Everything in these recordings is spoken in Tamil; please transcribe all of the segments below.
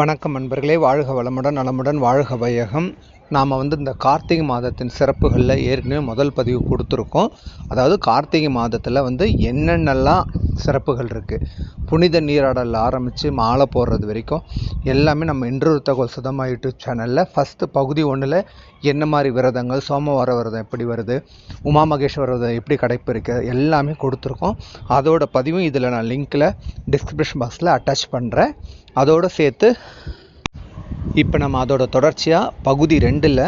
வணக்கம் நண்பர்களே. வாழ்க வளமுடன் நலமுடன் வாழ்க வையகம். நாம் வந்து இந்த கார்த்திகை மாதத்தின் சிறப்புகளில் ஏற்கனவே முதல் பதிவு கொடுத்துருக்கோம். அதாவது கார்த்திகை மாதத்தில் வந்து என்னென்னலாம் சிறப்புகள் இருக்குது புனித நீராடல் ஆரம்பித்து மாலை போடுறது வரைக்கும் எல்லாமே நம்ம இன்றொரு தகவல் சுதமா யூடியூப் சேனலில். ஃபஸ்ட்டு பகுதி ஒன்றில் என்ன மாதிரி விரதங்கள் சோமவார விரதம் எப்படி வருது உமா மகேஸ்வர விரதம் எப்படி கடைப்பிடிக்க எல்லாமே கொடுத்துருக்கோம். அதோட பதிவும் இதில் நான் லிங்க்கில் டிஸ்கிரிப்ஷன் பாக்ஸில் அட்டாச் பண்ணுறேன் அதோடு சேர்த்து இப்போ நம்ம அதோட தொடர்ச்சியாக பகுதி ரெண்டில்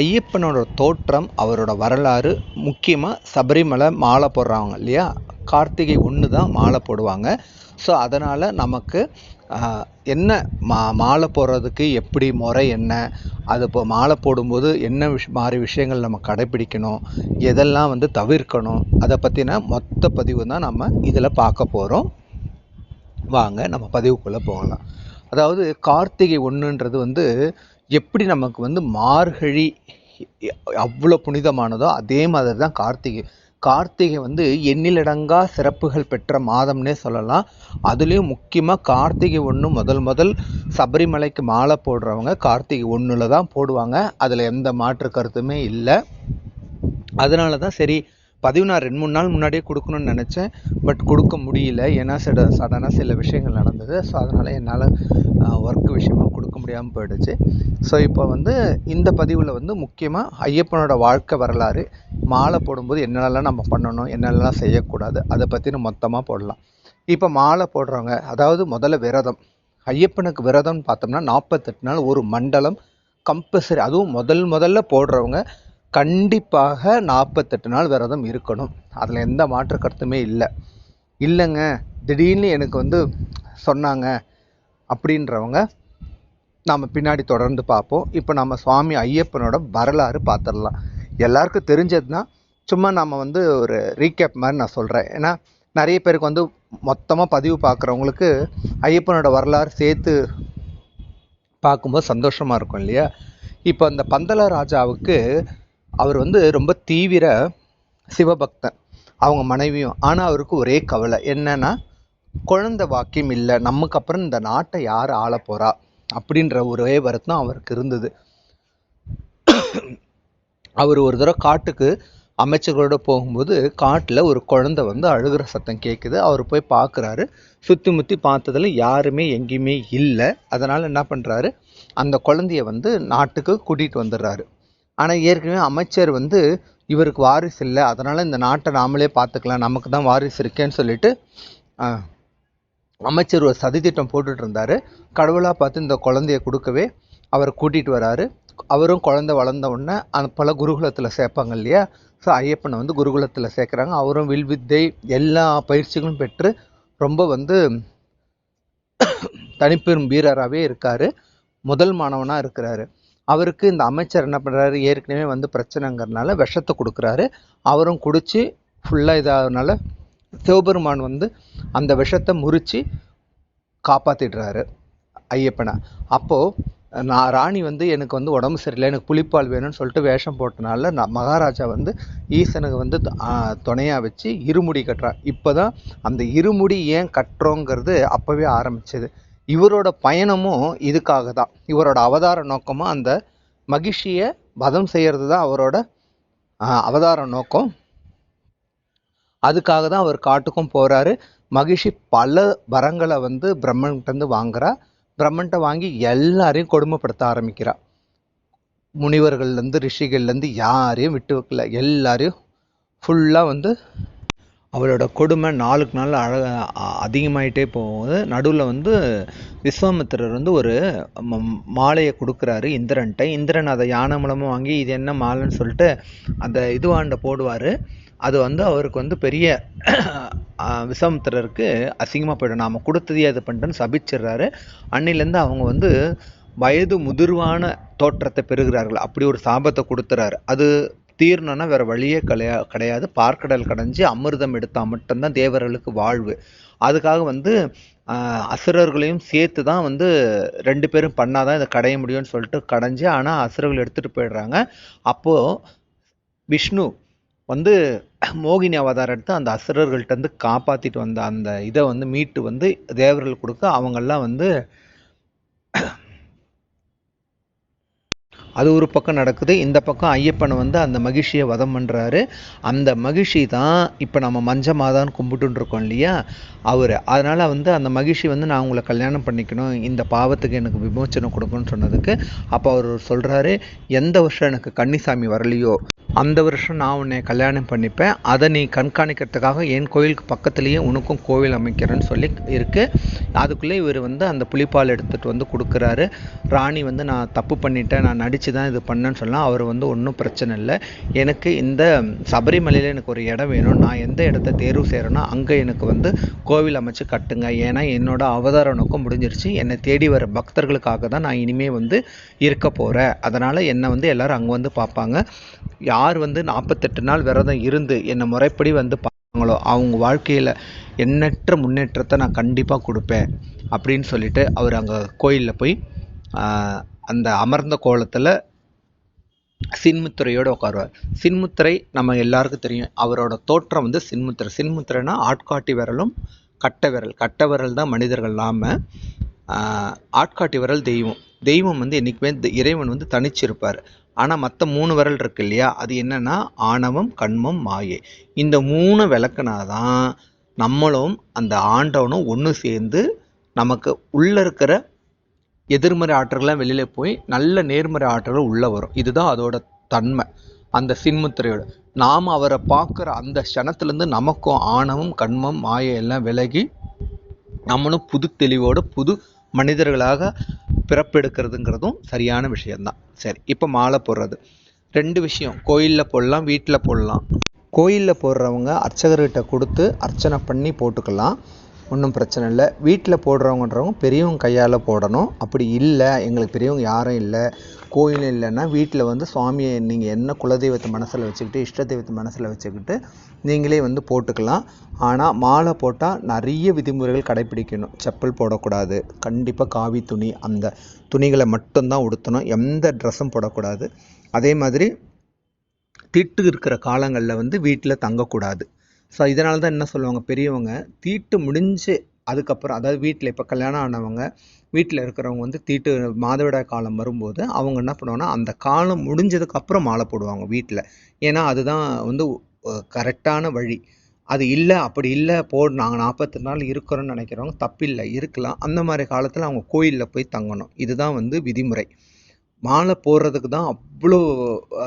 ஐயப்பனோட தோற்றம் அவரோட வரலாறு முக்கியமாக சபரிமலை மாலை போடுறாங்க இல்லையா? கார்த்திகை ஒன்று தான் மாலை போடுவாங்க. ஸோ அதனால் நமக்கு என்ன மா மாலை போடுறதுக்கு எப்படி முறை என்ன? அது இப்போ மாலை போடும்போது என்ன விஷ் மாதிரி விஷயங்கள் நம்ம கடைப்பிடிக்கணும் எதெல்லாம் வந்து தவிர்க்கணும்? அதை பற்றின மொத்த பதிவு தான் நம்ம இதில் பார்க்க போகிறோம் வாங்க நம்ம பதிவுக்குள்ளே போகலாம். அதாவது கார்த்திகை ஒன்றுன்றது வந்து எப்படி நமக்கு வந்து மார்கழி அவ்வளோ புனிதமானதோ அதே மாதிரி தான் கார்த்திகை. கார்த்திகை வந்து எண்ணிலடங்கா சிறப்புகள் பெற்ற மாதம்னே சொல்லலாம். அதுலேயும் முக்கியமாக கார்த்திகை ஒன்று முதல் முதல் சபரிமலைக்கு மாலை போடுறவங்க கார்த்திகை ஒன்றில் தான் போடுவாங்க. அதில் எந்த மாற்று கருத்துமே இல்லை. அதனால தான் சரி பதிவு நான் ரெண்டு மூணு நாள் முன்னாடியே கொடுக்கணும்னு நினச்சேன். பட் கொடுக்க முடியல. ஏன்னா சில சடனாக சில விஷயங்கள் நடந்தது. ஸோ அதனால் என்னால் ஒர்க் விஷயமாக கொடுக்க முடியாமல் போயிடுச்சு. ஸோ இப்போ வந்து இந்த பதிவில் வந்து முக்கியமாக ஐயப்பனோட வாழ்க்கை வரலாறு மாலை போடும்போது என்னென்னலாம் நம்ம பண்ணணும் என்னென்னலாம் செய்யக்கூடாது அதை பற்றின மொத்தமாக போடலாம். இப்போ மாலை போடுறவங்க அதாவது முதல்ல விரதம். ஐயப்பனுக்கு விரதம்னு பார்த்தோம்னா நாற்பத்தெட்டு நாள் ஒரு மண்டலம் கம்பல்சரி அதுவும் முதல் முதல்ல போடுறவங்க கண்டிப்பாக நாற்பத்தெட்டு நாள் விரதம் இருக்கணும். அதில் எந்த மாற்று கருத்துமே இல்லை. இல்லைங்க திடீர்னு எனக்கு வந்து சொன்னாங்க அப்படின்றவங்க நாம் பின்னாடி தொடர்ந்து பார்ப்போம். இப்போ நம்ம சுவாமி ஐயப்பனோட வரலாறு பார்த்துடலாம் எல்லாருக்கும் தெரிஞ்சதுன்னா சும்மா நம்ம வந்து ஒரு ரீகேப் மாதிரி நான் சொல்கிறேன் ஏன்னா நிறைய பேருக்கு வந்து மொத்தமாக பதிவு பார்க்குறவங்களுக்கு ஐயப்பனோட வரலாறு சேர்த்து பார்க்கும்போது சந்தோஷமாக இருக்கும் இல்லையா? இப்போ அந்த பந்தல ராஜாவுக்கு அவர் வந்து ரொம்ப தீவிர சிவபக்தன். அவங்க மனைவியும். ஆனால் அவருக்கு ஒரே கவலை. என்னன்னா குழந்தை வாக்கியம் இல்லை. நமக்கு அப்புறம் இந்த நாட்டை யார் ஆள போறா? அப்படின்ற ஒரே வருத்தம் அவருக்கு இருந்தது. அவர் ஒரு தடவை காட்டுக்கு அமைச்சர்களோட போகும்போது காட்டில் ஒரு குழந்தை வந்து அழுகிற சத்தம் கேட்குது அவர் போய் பார்க்குறாரு சுற்றி முற்றி பார்த்ததுல யாருமே எங்கேயுமே இல்லை. அதனால் என்ன பண்ணுறாரு அந்த குழந்தைய வந்து நாட்டுக்கு கூட்டிகிட்டு வந்துடுறாரு. ஆனால் ஏற்கனவே அமைச்சர் வந்து இவருக்கு வாரிசு இல்லை. அதனால் இந்த நாட்டை நாமளே பார்த்துக்கலாம். நமக்கு தான் வாரிசு இருக்கேன்னு சொல்லிட்டு அமைச்சர் ஒரு சதித்திட்டம் போட்டுட்டு இருந்தாரு. கடவுளாக பார்த்து இந்த குழந்தைய கொடுக்கவே அவரை கூட்டிகிட்டு வராரு. அவரும் குழந்தை வளர்ந்த உடனே அந்த பல குருகுலத்தில் சேர்ப்பாங்க இல்லையா? ஸோ ஐயப்பனை வந்து குருகுலத்தில் சேர்க்குறாங்க. அவரும் வில் வித்தை எல்லா பயிற்சிகளும் பெற்று ரொம்ப வந்து தனிப்பெரும் வீரராகவே இருக்கார். முதல் மாணவனாக இருக்கிறாரு. அவருக்கு இந்த அமைச்சர் என்ன பண்ணுறாரு ஏற்கனவே வந்து பிரச்சனைங்கிறதுனால விஷத்தை கொடுக்குறாரு. அவரும் குடித்து ஃபுல்லாக இதாகனால சிவபெருமான் வந்து அந்த விஷத்தை முறித்து காப்பாற்றிடுறாரு ஐயப்பனை. அப்போது நான் ராணி வந்து எனக்கு வந்து உடம்பு சரியில்லை எனக்கு புளிப்பால் வேணும்னு சொல்லிட்டு வேஷம் போட்டனால நான் மகாராஜா வந்து ஈசனுக்கு வந்து துணையாக வச்சு இருமுடி கட்டுறார் இப்போ தான் அந்த இருமுடி ஏன் கட்டுறோங்கிறது அப்போவே ஆரம்பிச்சது. இவரோட பயணமும் இதுக்காக தான் இவரோட அவதார நோக்கமும் அந்த மகிழ்ச்சியை வதம் செய்கிறது தான் அவரோட அவதார நோக்கம். அதுக்காக தான் அவர் காட்டுக்கும் போகிறாரு மகிழ்ச்சி பல வரங்களை வந்து பிரம்மன்கிட்டருந்து வாங்குறா. பிரம்மன்ட்ட வாங்கி எல்லாரையும் கொடுமைப்படுத்த ஆரம்பிக்கிறா. முனிவர்கள்லேருந்து ரிஷிகள்லேருந்து யாரையும் விட்டு வைக்கல. எல்லாரையும் ஃபுல்லாக வந்து அவளோட கொடுமை நாளுக்கு நாள் அழக அதிகமாயிட்டே போகும்போது நடுவில் வந்து விஸ்வாமித்திரர் வந்து ஒரு மாலையை கொடுக்குறாரு இந்திரன்ட்ட இந்திரன் அதை யானை மூலமாக வாங்கி இது என்ன மாலைன்னு சொல்லிட்டு அந்த இதுவாண்ட போடுவார். அது வந்து அவருக்கு வந்து பெரிய விஸ்வாமித்திரருக்கு அசிங்கமாக போயிடும். நாம கொடுத்ததே அது பண்ணிட்டேன்னு சபிச்சிடுறாரு. அன்னிலேருந்து அவங்க வந்து வயது முதிர்வான தோற்றத்தை பெறுகிறார்கள். அப்படி ஒரு சாபத்தை கொடுத்துறாரு. அது தீரணும்னா வேறு வழியே கிடையா கிடையாது. பார்க்கடல் கடைஞ்சி அமிர்தம் எடுத்தால் மட்டும்தான் தேவர்களுக்கு வாழ்வு. அதுக்காக வந்து அசுரர்களையும் சேர்த்து தான் வந்து ரெண்டு பேரும் பண்ணால் தான் இதை கடைய முடியும்னு சொல்லிட்டு கடைஞ்சி ஆனால் அசுரர்கள் எடுத்துகிட்டு போயிடுறாங்க. அப்போது விஷ்ணு வந்து மோகினி அவதாரம் எடுத்து அந்த அசுரர்கள்ட்டேருந்து காப்பாற்றிட்டு வந்த அந்த இதை வந்து மீட்டு வந்து தேவர்கள் கொடுக்க அவங்கெல்லாம் வந்து அது ஒரு பக்கம் நடக்குது இந்த பக்கம் ஐயப்பனை வந்து அந்த மகிழ்ச்சியை வதம் பண்ணுறாரு அந்த மகிழ்ச்சி தான் இப்போ நம்ம மஞ்ச மாதான்னு கும்பிட்டுருக்கோம் இல்லையா? அவர். அதனால் வந்து அந்த மகிழ்ச்சி வந்து நான் உங்களை கல்யாணம் பண்ணிக்கணும் இந்த பாவத்துக்கு எனக்கு விமோச்சனம் கொடுக்கணும்னு சொன்னதுக்கு அப்போ அவர் சொல்கிறாரு எந்த வருஷம் எனக்கு கன்னிசாமி வரலையோ அந்த வருஷம் நான் உன்னை கல்யாணம் பண்ணிப்பேன். அதை நீ கண்காணிக்கிறதுக்காக என் கோயிலுக்கு பக்கத்துலேயே உனக்கும் கோவில் அமைக்கிறேன்னு சொல்லி இருக்குது அதுக்குள்ளே இவர் வந்து அந்த புலிப்பால் எடுத்துகிட்டு வந்து கொடுக்குறாரு. ராணி வந்து நான் தப்பு பண்ணிட்டேன் நான் நடித்து தான் இது பண்ணேன்னு சொன்னால் அவர் வந்து ஒன்றும் பிரச்சனை இல்லை. எனக்கு இந்த சபரிமலையில் எனக்கு ஒரு இடம் வேணும். நான் எந்த இடத்த தேர்வு செய்கிறேன்னா அங்கே எனக்கு வந்து கோவில் அமைச்சு கட்டுங்க. ஏன்னா என்னோட அவதார நோக்கம் முடிஞ்சிருச்சு. என்னை தேடி வர பக்தர்களுக்காக தான் நான் இனிமேல் வந்து இருக்க போகிறேன் அதனால் என்னை வந்து எல்லோரும் அங்கே வந்து பார்ப்பாங்க. யார் வந்து நாற்பத்தெட்டு நாள் விரதம் இருந்து என்னை முறைப்படி வந்து பார்ப்பாங்களோ அவங்க வாழ்க்கையில் எண்ணற்ற முன்னேற்றத்தை நான் கண்டிப்பாக கொடுப்பேன். அப்படின்னு சொல்லிட்டு அவர் அங்கே கோயிலில் போய் அந்த அமர்ந்த கோலத்தில் சின்முத்திரையோடு உட்காருவார். சின்முத்திரை நம்ம எல்லாருக்கும் தெரியும். அவரோட தோற்றம் வந்து சின்முத்திரை. சின்முத்திரைனா ஆட்காட்டி விரலும் கட்ட விரல். கட்ட விரல் தான் மனிதர்கள் நாம ஆட்காட்டி விரல் தெய்வம். தெய்வம் வந்து என்றைக்குமே த- இறைவன் வந்து தனிச்சிருப்பார். ஆனால் மற்ற மூணு விரல் இருக்கு இல்லையா? அது என்னென்னா ஆணவம் கண்மம் மாயை. இந்த மூணு விளக்குனாதான் நம்மளும் அந்த ஆண்டவனும் ஒன்று சேர்ந்து நமக்கு உள்ளே இருக்கிற எதிர்மறை ஆற்றல்கள்லாம் வெளியில போய் நல்ல நேர்மறை ஆற்றல்கள் உள்ளே வரும். இதுதான் அதோட தன்மை. அந்த சின்முத்திரையோட. நாம் அவரை பார்க்குற அந்த க்ஷணத்துலேருந்து நமக்கும் ஆணவம் கண்மம் மாயை எல்லாம் விலகி நம்மளும் புது தெளிவோட புது மனிதர்களாக பிறப்பெடுக்கிறதுங்கிறதும் சரியான விஷயம்தான். சரி இப்போ மாலை போடுறது. ரெண்டு விஷயம். கோயிலில் போடலாம் வீட்டில் போடலாம். கோயிலில் போடுறவங்க அர்ச்சகர்கிட்ட கொடுத்து அர்ச்சனை பண்ணி போட்டுக்கலாம். ஒன்றும் பிரச்சனை இல்லை. வீட்டில் போடுறவங்கன்றவங்க பெரியவங்க கையால் போடணும். அப்படி இல்லை எங்களுக்கு பெரியவங்க யாரும் இல்லை கோயில் இல்லைன்னா வீட்டில் வந்து சுவாமியை நீங்கள் என்ன குலதெய்வத்தை மனசில் வச்சுக்கிட்டு இஷ்ட தெய்வத்தை மனசில் வச்சுக்கிட்டு நீங்களே வந்து போட்டுக்கலாம். ஆனால் மாலை போட்டால் நிறைய விதிமுறைகள் கடைப்பிடிக்கணும். செப்பல் போடக்கூடாது. கண்டிப்பாக காவி துணி அந்த துணிகளை மட்டும்தான் உடுத்தணும். எந்த ட்ரெஸ்ஸும் போடக்கூடாது. அதே மாதிரி திட்டு இருக்கிற காலங்களில் வந்து வீட்டில் தங்கக்கூடாது. ஸோ இதனால தான் என்ன சொல்லுவாங்க? பெரியவங்க தீட்டு முடிஞ்சு அதுக்கப்புறம் அதாவது வீட்டில் இப்போ கல்யாணம் ஆனவங்க வீட்டில் இருக்கிறவங்க வந்து தீட்டு மாதவிடாய் காலம் வரும்போது அவங்க என்ன பண்ணுவாங்கன்னா அந்த காலம் முடிஞ்சதுக்கு அப்புறம் மாலை போடுவாங்க வீட்டில் ஏன்னா அதுதான் வந்து கரெக்டான வழி. அது இல்லை அப்படி இல்லை போடு நாங்கள் நாற்பத்தி நாள் இருக்கிறோம்னு நினைக்கிறவங்க தப்பில்லை இருக்கலாம். அந்த மாதிரி காலத்தில் அவங்க கோயிலில் போய் தங்கணும். இதுதான் வந்து விதிமுறை. மாலை போடுறதுக்கு தான் அவ்வளோ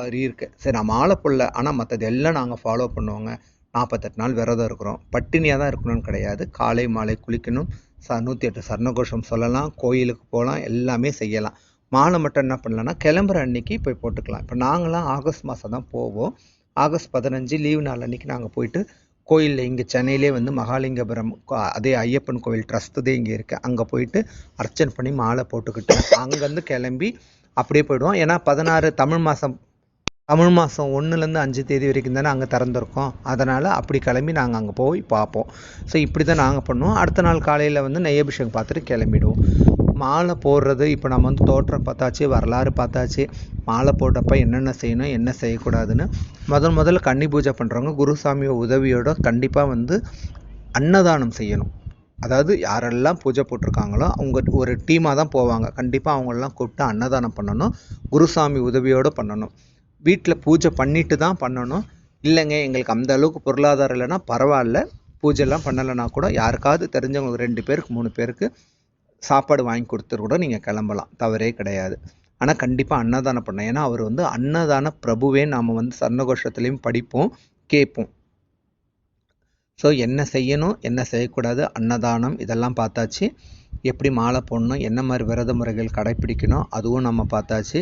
அறி இருக்குது சரி நான் மாலை போடல. ஆனால் மற்றது எல்லாம் நாங்கள் ஃபாலோ பண்ணுவோங்க. நாற்பத்தெட்டு நாள் விரதம் இருக்கிறோம். பட்டினியாக தான் இருக்கணும்னு கிடையாது. காலை மாலை குளிக்கணும். ச நூற்றி எட்டு சரணகோஷம் சொல்லலாம். கோயிலுக்கு போகலாம். எல்லாமே செய்யலாம். மாலை மட்டும் என்ன பண்ணலாம்னா கிளம்புற அன்னைக்கு போய் போட்டுக்கலாம். இப்போ நாங்களாம் ஆகஸ்ட் மாதம் தான் போவோம். ஆகஸ்ட் பதினஞ்சு லீவு நாள் அன்னைக்கு நாங்கள் போயிட்டு கோயிலில் இங்கே சென்னையிலே வந்து மகாலிங்கபுரம் அதே ஐயப்பன் கோவில் ட்ரஸ்ட்டுதே இங்கே இருக்குது அங்கே போயிட்டு அர்ச்சனை பண்ணி மாலை போட்டுக்கிட்டு அங்கேருந்து கிளம்பி அப்படியே போயிடுவோம். ஏன்னா பதினாறு தமிழ் மாதம் தமிழ் மாதம் ஒன்றுலேருந்து அஞ்சு தேதி வரைக்கும் தானே அங்கே திறந்துருக்கோம். அதனால் அப்படி கிளம்பி நாங்கள் அங்கே போய் பார்ப்போம். ஸோ இப்படி தான் நாங்கள் பண்ணுவோம். அடுத்த நாள் காலையில் வந்து நெய் அபிஷேகம் பார்த்துட்டு கிளம்பிடுவோம். மாலை போடுறது இப்போ நம்ம வந்து தோற்றம் பார்த்தாச்சு வரலாறு பார்த்தாச்சு. மாலை போடுறப்ப என்னென்ன செய்யணும் என்ன செய்யக்கூடாதுன்னு முதல் முதல்ல கன்னி பூஜை பண்ணுறவங்க குருசாமி உதவியோட கண்டிப்பாக வந்து அன்னதானம் செய்யணும். அதாவது யாரெல்லாம் பூஜை போட்டிருக்காங்களோ அவங்க ஒரு டீமாக தான் போவாங்க. கண்டிப்பாக அவங்களெல்லாம் கூப்பிட்டு அன்னதானம் பண்ணணும். குருசாமி உதவியோடு பண்ணணும். வீட்டில் பூஜை பண்ணிட்டு தான் பண்ணணும். இல்லைங்க எங்களுக்கு அந்த அளவுக்கு பொருளாதாரம் இல்லைன்னா பரவாயில்ல. பூஜைலாம் பண்ணலைன்னா கூட யாருக்காவது தெரிஞ்சவங்களுக்கு ரெண்டு பேருக்கு மூணு பேருக்கு சாப்பாடு வாங்கி கொடுத்துட்டு கூட நீங்கள் கிளம்பலாம். தவறே கிடையாது. ஆனால் கண்டிப்பாக அன்னதானம் பண்ண ஏன்னா அவர் வந்து அன்னதான பிரபுவே. நாம் வந்து சர்ணகோஷத்துலேயும் படிப்போம் கேட்போம். ஸோ என்ன செய்யணும் என்ன செய்யக்கூடாது அன்னதானம் இதெல்லாம் பார்த்தாச்சு. எப்படி மாலை போடணும் என்ன மாதிரி விரத முறைகள் கடைப்பிடிக்கணும் அதுவும் நம்ம பார்த்தாச்சு.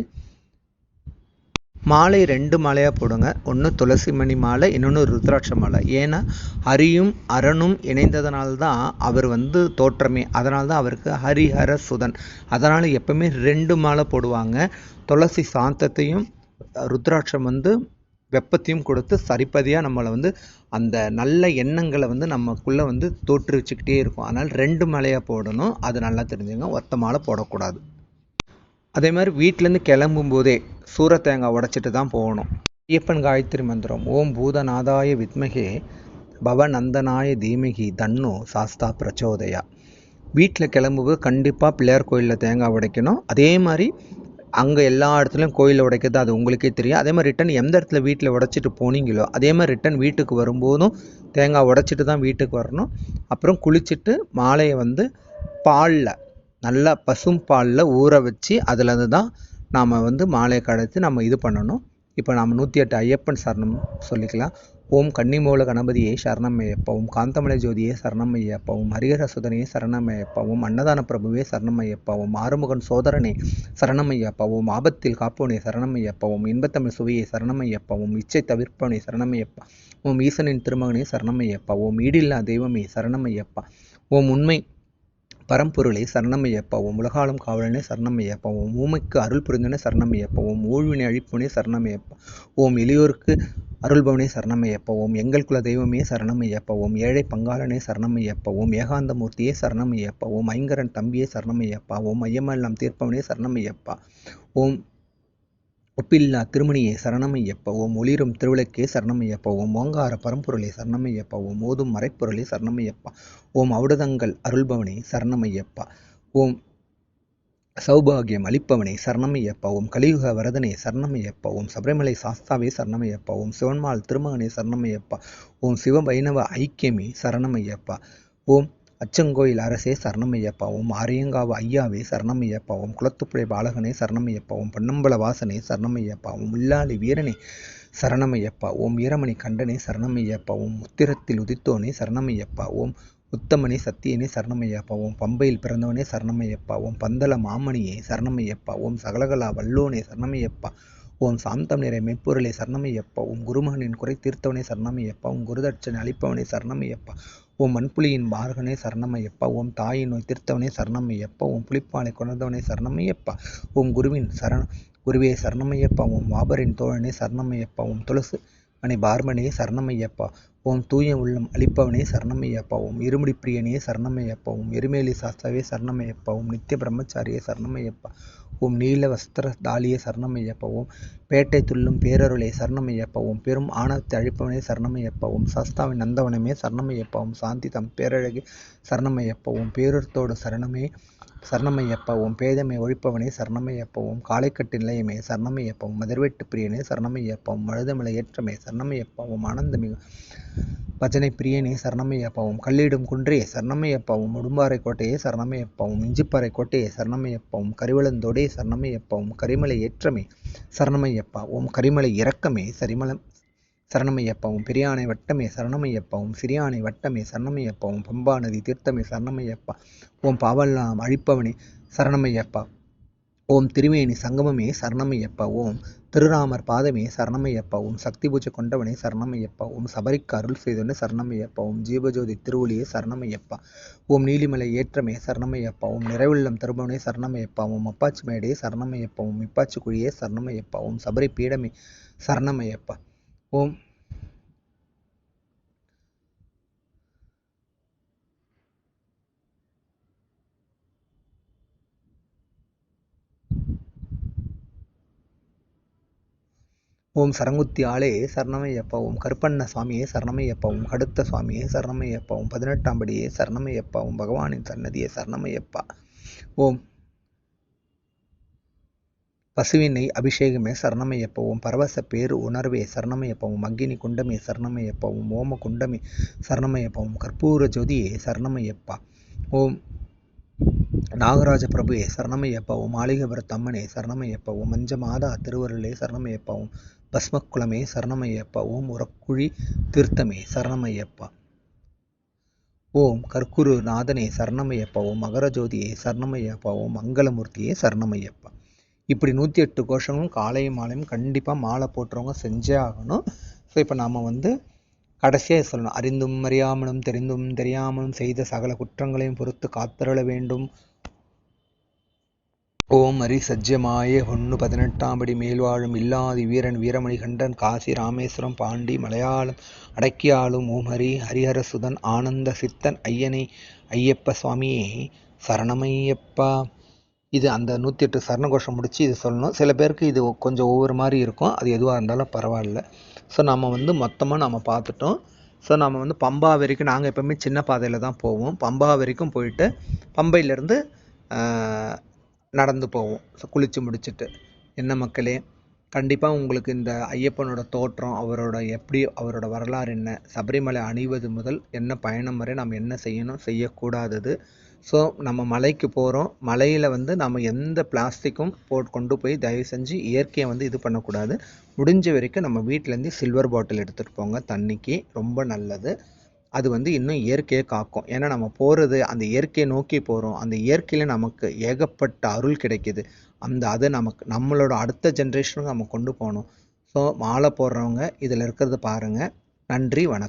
மாலை ரெண்டு மாலையாக போடுங்க. ஒன்று துளசி மணி மாலை இன்னொன்று ருத்ராட்ச மாலை. ஏன்னா ஹரியும் அரணும் இணைந்ததனால்தான் அவர் வந்து தோற்றமே. அதனால தான் அவருக்கு ஹரிஹர சுதன். அதனால் எப்பவுமே ரெண்டு மாலை போடுவாங்க. துளசி சாந்தத்தையும் ருத்ராட்சம் வந்து வெப்பத்தையும் கொடுத்து சரிப்பதியாக நம்மளை வந்து அந்த நல்ல எண்ணங்களை வந்து நமக்குள்ளே வந்து தோற்றுவிச்சுக்கிட்டே இருக்கும். அதனால் ரெண்டு மலையாக போடணும். அது நல்லா தெரிஞ்சுங்க. ஒத்த மாலை போடக்கூடாது. அதே மாதிரி வீட்டிலேருந்து கிளம்பும் போதே சூர தேங்காய் உடைச்சிட்டு தான் போகணும். ஐயப்பன் காயத்ரி மந்திரம் ஓம் பூதநாதாய வித்மகே பவநந்தனாய தீமகி தன்னு சாஸ்தா பிரச்சோதயா. வீட்டில் கிளம்புவது கண்டிப்பாக பிள்ளையார் கோயிலில் தேங்காய் உடைக்கணும். அதே மாதிரி அங்கே எல்லா இடத்துலையும் கோயிலில் உடைக்கிறது அது உங்களுக்கே தெரியும். அதே மாதிரி ரிட்டன் எந்த இடத்துல வீட்டில் உடைச்சிட்டு போனீங்களோ அதே மாதிரி ரிட்டன் வீட்டுக்கு வரும்போதும் தேங்காய் உடைச்சிட்டு தான் வீட்டுக்கு வரணும். அப்புறம் குளிச்சுட்டு மாலையை வந்து பாலில் நல்லா பசும் பாலில் ஊற வச்சு அதில் தான் நாம் வந்து மாலையை கடைத்து நம்ம இது பண்ணணும். இப்போ நாம் நூற்றி எட்டு ஐயப்பன் சரணம் சொல்லிக்கலாம். ஓம் கன்னிமூல கணபதியே சரணமையப்பா ஓம் காந்தமலை ஜோதியே சரணமையப்பா ஓம் ஹரிஹர சுதனையே சரணமையப்பா ஓம் அன்னதான பிரபுவே சரணமையப்பா ஓம் ஆறுமுகன் சோதரனே சரணமையப்பா ஓம் ஆபத்தில் காப்போனே சரணமையப்பா ஓம் இன்பத்தமிழ் சுவையை சரணமையப்பா ஓம் இச்சை தவிர்ப்பவனே சரணமையப்பா ஓம் ஈசனின் திருமகனே சரணமையப்பா ஓம் ஈடில்லா தெய்வமே சரணமையப்பா ஓம் உண்மை பரம்பொருளே சரணமையப்பா ஓம் உலகாலம் காவலனே சரணமையப்பா ஓம் ஊமைக்கு அருள் புரிந்தனே சரணமையப்பா ஓம் ஊழ்வினை அழிப்பவனே சரணமையப்பா ஓம் எளியோருக்கு அருள்பவனே சரணமையப்பா ஓம் எங்கள் குல தெய்வமே சரணமையப்பா ஓம் ஏழை பங்காளனே சரணமையப்பா ஓம் ஏகாந்தமூர்த்தியே சரணமையப்பா ஓம் ஐங்கரன் தம்பியே சரணமையப்பா ஓம் ஐயமெல்லாம் தீர்ப்பவனே சரணமையப்பா ஓம் ஒப்பில்லா திருமணியே சரணமையப்பவும் ஒளிரும் திருவிளக்கே சரணமையப்பவும் ஓங்கார பரம்பொருளே சரணமையப்பவும் ஓதும் மறைப்பொருளே சரணமையப்பா. ஓம் அவுடதங்கள் அருள்பவனே சரணமையப்பா. ஓம் சௌபாகியம் அளிப்பவனே சரணமையப்பவும் கலியுக வரதனே சரணமையப்பவும் சபரிமலை சாஸ்தாவே சரணமையப்பவும் சிவன்மால் திருமகனே சரணமையப்பா. ஓம் சிவபைணவ ஐக்கியமே சரணமையப்பா. ஓம் அச்சங்கோயில் அரசே சரணமையப்பாவும் ஆரியங்காவு ஐயாவே சரணமையப்பாவும் குளத்துப்புழை பாலகனே சரணமையப்பாவும் பொன்னம்பல வாசனே சரணமையப்பாவும் உள்ளாளி வீரனே சரணமையப்பா ஓம் வீரமணி கண்டனே சரணமையப்பா ஓம் உத்திரத்தில் உதித்தோனே சரணமையப்பா ஓம் உத்தமனே சத்தியனே சரணமையப்பா ஓம் பம்பையில் பிறந்தவனே சரணமையப்பா ஓம் பந்தல மாமணியே சரணமையப்பா ஓம் சகலகலா வல்லோனே சரணமையப்பா ஓம் சாந்தம் நிறை மெய்ப்பொருளே சரணமையப்பா ஓம் குருமகனின் குறை தீர்த்தவனே சரணமையப்பா ஓம் குருதட்சனை அளிப்பவனே சரணமையப்பா ஓம் மண்புலியின் மார்கனே சரணமையப்பா. ஓம் தாயின் நோய் தீர்த்தவனே சரணமையப்பா. ஓம் புலிப்பாலை கொணர்ந்தவனே சரணமையப்பா. ஓம் குருவின் சரண குருவே சரணமையப்பா. ஓம் வாபரின் தோழனே சரணமையப்பா. ஓம் துளசு மணி பார்மனே சரணமையப்பா. ஓம் தூய உள்ளம் அளிப்பவனே சரணமையப்பாவும் இருமுடி பிரியனே சரணமையப்பாவும் எருமேலி சாஸ்தாவே சரணமையப்பாவும் நித்திய பிரம்மச்சாரியே சரணமையப்பா ஓம் நீல வஸ்திர தாலியே சரணமையப்பவும் பேட்டை துள்ளும் பேரருளே சரணமையப்பவும் பெரும் ஆணவத்தை அழிப்பவனே சரணமையப்பா ஓம் சாஸ்தாவின் நந்தவனமே சரணமையப்பவும் சாந்தி தம் பேரழகு சரணமையப்பா ஓம் சரணமே சரணமையப்பா ஓம் பேதமை ஒழிப்பவனே சரணமையப்பா ஓம் காளைக்கட்டு நிலையமே சரணமையப்பா ஓம் மதிர்வெட்டு பிரியனே சரணமையப்பா ஓம் மழுதமலை ஏற்றமே சரணமையப்பா ஓம் ஆனந்தமிகு பஜனை பிரியனே சரணமையப்பா ஓம் கல்லிடும் குன்றே சரணமையப்பா ஓம் உடும்பாறை கோட்டையே சரணமையப்பா ஓம் இஞ்சிப்பாறை கோட்டையே சரணமையப்பா ஓம் கரிவளந்தோடே சரணமையப்பா ஓம் கரிமலை ஏற்றமே சரணமையப்பா ஓம் கரிமலை இறக்கமே சரிமலம் சரணமையப்பவும் பெரியானை வட்டமே சரணமையப்பவும் சிறியானை வட்டமே சரணமையப்பவும் பம்பா நதி தீர்த்தமே சரணமையப்பா ஓம் பாவல்லாம் அழிப்பவனே சரணமையப்பா ஓம் திருமேனி சங்கமமே சரணமையப்பா ஓம் திருராமர் பாதமே சரணமையப்பா ஓம் சக்தி பூஜை கொண்டவனே சரணமையப்பா ஓம் சபரிக்கு அருள் செய்தவனே சரணமையப்பா ஓம் ஜீவஜோதி திருவொளியே சரணமையப்பா ஓம் நீலிமலை ஏற்றமே சரணமையப்பா ஓம் நிறைவுள்ளம் தருபவனே சரணமையப்பா ஓம் அப்பாச்சி மேடையே சரணமையப்பா ஓம் இப்பாச்சி குழியே சரணமையப்பா ஓம் சபரி பீடமே சரணமையப்பா ஓம் ஓம் சரங்குத்தி ஆளே சரணமையப்பா ஓம் கருப்பண்ண சுவாமியே சரணமையப்பா ஓம் கடுத்த சுவாமியே சரணமையப்பா ஓம் பதினெட்டாம் படியே சரணமையப்பா ஓம் பகவானின் சன்னதியே சரணமையப்பா. ஓம் பசுவினை அபிஷேகமே சரணமையப்பவும் பரவச பேரு உணர்வே சரணமையப்பவும் மங்கினி குண்டமே சரணமையப்பவும் ஓம குண்டமே சரணமையப்பவும் கற்பூர ஜோதியே சரணமையப்பா ஓம் நாகராஜ பிரபுவே சரணமையப்பவும் மாளிகபுரத் அம்மனே சரணமையப்பா மஞ்ச மாதா திருவருளே சரணமையப்பவும் பஸ்மக்குளமே சரணமையப்பா ஓம் உரக்குழி தீர்த்தமே சரணமையப்பா ஓம் கற்குரு நாதனே சரணமையப்பா ஓம் மகரஜோதியே சரணமையப்பா ஓம் மங்களமூர்த்தியே சரணமையப்பா இப்படி நூற்றி எட்டு கோஷங்களும் காலையும் மாலையும் கண்டிப்பாக மாலை போட்டுறவங்க செஞ்சே ஆகணும். ஸோ இப்போ நாம் வந்து கடைசியாக சொல்லணும். அறிந்தும் அறியாமலும் தெரிந்தும் தெரியாமலும் செய்த சகல குற்றங்களையும் பொறுத்து காத்தருள வேண்டும். ஓம் அரி சஜ்ஜமாயே ஒன்று பதினெட்டாம் படி மேல்வாழும் இல்லாதி வீரன் வீரமணி கண்டன் காசி ராமேஸ்வரம் பாண்டி மலையாளம் அடக்கியாளும் ஓம் ஹரி ஹரிஹரசுதன் ஆனந்த சித்தன் ஐயனை ஐயப்ப சுவாமியே சரணமையப்பா. இது அந்த நூற்றி எட்டு சரணகோஷம் முடித்து இது சொல்லணும். சில பேருக்கு இது கொஞ்சம் ஒவ்வொரு மாதிரி இருக்கும். அது எதுவாக இருந்தாலும் பரவாயில்ல. ஸோ நம்ம வந்து மொத்தமாக நம்ம பார்த்துட்டோம். ஸோ நம்ம வந்து பம்பா வரைக்கும் நாங்கள் எப்போவுமே சின்ன பாதையில் தான் போவோம். பம்பா வரைக்கும் போயிட்டு பம்பையிலேருந்து நடந்து போவோம். ஸோ குளித்து முடிச்சுட்டு. என்ன மக்களே? கண்டிப்பாக உங்களுக்கு இந்த ஐயப்பனோட தோற்றம் அவரோட எப்படி அவரோட வரலாறு என்ன சபரிமலை அணிவது முதல் என்ன பயணம் வரை நம்ம என்ன செய்யணும் செய்யக்கூடாதது. ஸோ நம்ம மலைக்கு போகிறோம் மலையில் வந்து நம்ம எந்த பிளாஸ்டிக்கும் போட் கொண்டு போய் தயவு செஞ்சு இயற்கையை வந்து இது பண்ணக்கூடாது. முடிஞ்ச வரைக்கும் நம்ம வீட்டிலேருந்து சில்வர் பாட்டில் எடுத்துகிட்டு போங்க. தண்ணிக்கு ரொம்ப நல்லது. அது வந்து இன்னும் இயற்கையை காக்கும். ஏன்னா நம்ம போகிறது அந்த இயற்கையை நோக்கி போகிறோம் அந்த இயற்கையில் நமக்கு ஏகப்பட்ட அருள் கிடைக்கிது. அந்த அதை நமக்கு நம்மளோட அடுத்த ஜென்ரேஷனுக்கு நம்ம கொண்டு போகணும். ஸோ மாலை போடுறவங்க இதில் இருக்கிறத பாருங்கள் நன்றி வணக்கம்.